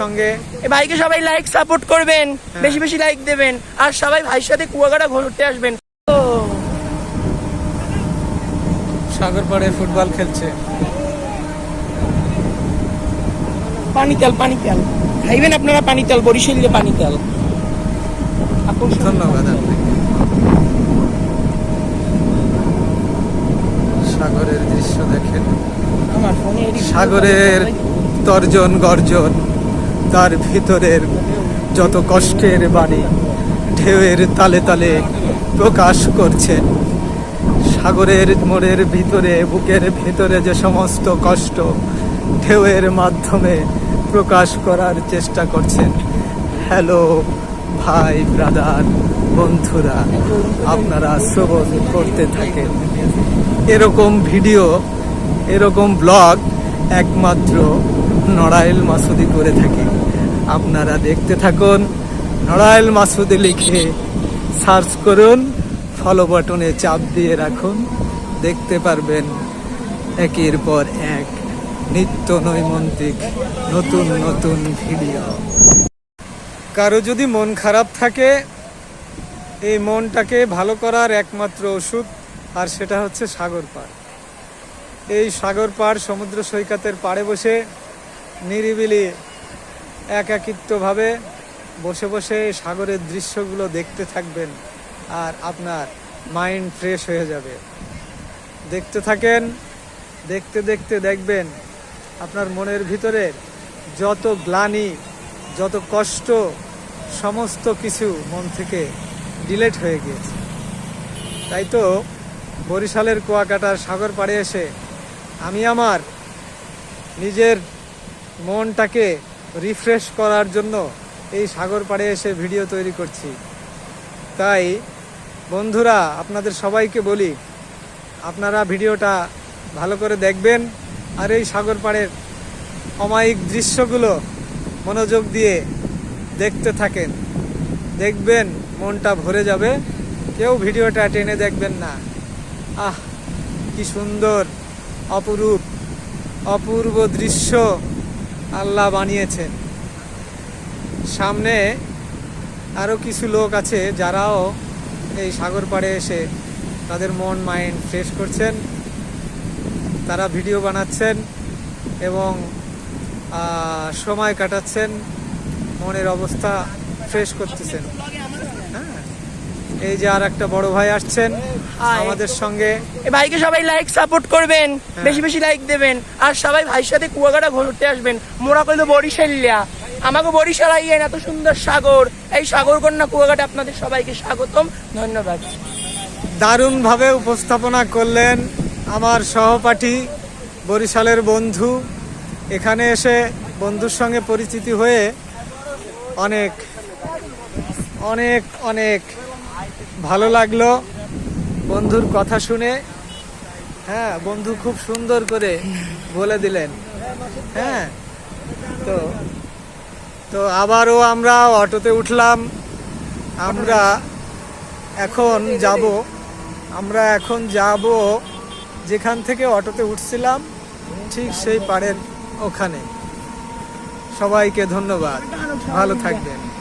সঙ্গে। ভাইকে সবাই লাইক সাপোর্ট করবেন। হ্যাঁ। বেশি বেশি লাইক দেবেন। আর সবাই ভাইয়ের সাথে কুয়াকাটা ঘুরতে আসবেন। সাগর পাড়ে ফুটবল খেলছে। পানি তেল পানি তেল খাইবেন আপনারা বরিশালে ধন্যবাদ সাগরের দৃশ্য দেখেন। সাগরের তর্জন গর্জন। তার ভিতরের যত কষ্টের বাণী ঢেউয়ের তালে তালে প্রকাশ করছে। সাগরের মোড়ের ভিতরে, বুকের ভিতরে যে সমস্ত কষ্ট ঢেউয়ের মাধ্যমে প্রকাশ করার চেষ্টা করছেন। হ্যালো ভাই, ব্রাদার, বন্ধুরা, আপনারা শ্রবণ করতে থাকেন। এরকম ভিডিও, এরকম ব্লগ একমাত্র নড়াইল মাসুদি করে থাকি। আপনারা দেখতে থাকুন। নড়াইল মাসুদি লিখে সার্চ করুন ফলো বাটনে চাপ দিয়ে রাখুন। দেখতে পারবেন একের পর এক নিত্য নৈমন্তিক নতুন নতুন ভিডিও। কারও যদি মন খারাপ থাকে, এই মনটাকে ভালো করার একমাত্র ওষুধ, আর সেটা হচ্ছে সাগর পাড়। এই সাগর পাড় সমুদ্র সৈকতের পাড়ে বসে নিরিবিলি একাকিত্বভাবে বসে বসে সাগরের দৃশ্যগুলো দেখতে থাকবেন আর আপনার মাইন্ড ফ্রেশ হয়ে যাবে। দেখতে থাকেন, দেখতে দেখতে দেখবেন আপনার মনের ভিতরে যত গ্লানি, যত কষ্ট, সমস্ত কিছু মন থেকে ডিলেট হয়ে গিয়েছে। তাই তো বরিশালের কুয়াকাটার সাগর পাড়ে এসে আমি আমার নিজের মনটাকে রিফ্রেশ করার জন্য এই সাগর পাড়ে এসে ভিডিও তৈরি করছি। তাই, বন্ধুরা, আপনাদের সবাইকে বলি, আপনারা ভিডিওটা ভালো করে দেখবেন আর এই সাগর পাড়ের অমায়িক দৃশ্যগুলো মনোযোগ দিয়ে দেখতে থাকেন। দেখবেন, মনটা ভরে যাবে। কেউ ভিডিওটা টেনে দেখবেন না। আহ, কি সুন্দর, অপরূপ, অপূর্ব দৃশ্য। আল্লাহ বানিয়েছেন। সামনে আরও কিছু লোক আছে যারাও এই সাগর পাড়ে এসে তাদের মন, মাইন্ড ফ্রেশ করছেন। তারা ভিডিও বানাচ্ছেন এবং সময় কাটাচ্ছেন। মনের অবস্থা ফ্রেশ করতেছেন। এই যে আর একটা বড় ভাই আসছেন আমাদের সঙ্গে। এই ভাইকে সবাই লাইক সাপোর্ট করবেন। হ্যাঁ। বেশি বেশি লাইক দেবেন। আর সবাই ভাইয়ের সাথে কুয়াকাটা ঘুরতে আসবেন। মোরা কইলো বরিশালিয়া। আমাকে বরিশাল আইয়েন এত সুন্দর সাগর। এই সাগর কন্যা কুয়াকাটা আপনাদের সবাইকে স্বাগতম। ধন্যবাদ। দারুণভাবে উপস্থাপনা করলেন আমার সহপাঠী বরিশালের বন্ধু। এখানে এসে বন্ধুর সঙ্গে পরিচিতি হয়ে অনেক অনেক অনেক ভালো লাগল। বন্ধুর কথা শুনে। হ্যাঁ বন্ধু খুব সুন্দর করে বলে দিলেন। হ্যাঁ তো তো আবারও আমরা অটোতে উঠলাম। আমরা এখন যাব, আমরা এখন যাব যেখান থেকে অটোতে উঠছিলাম, ঠিক সেই পাড়ের ওখানে। সবাইকে ধন্যবাদ। ভালো থাকবেন।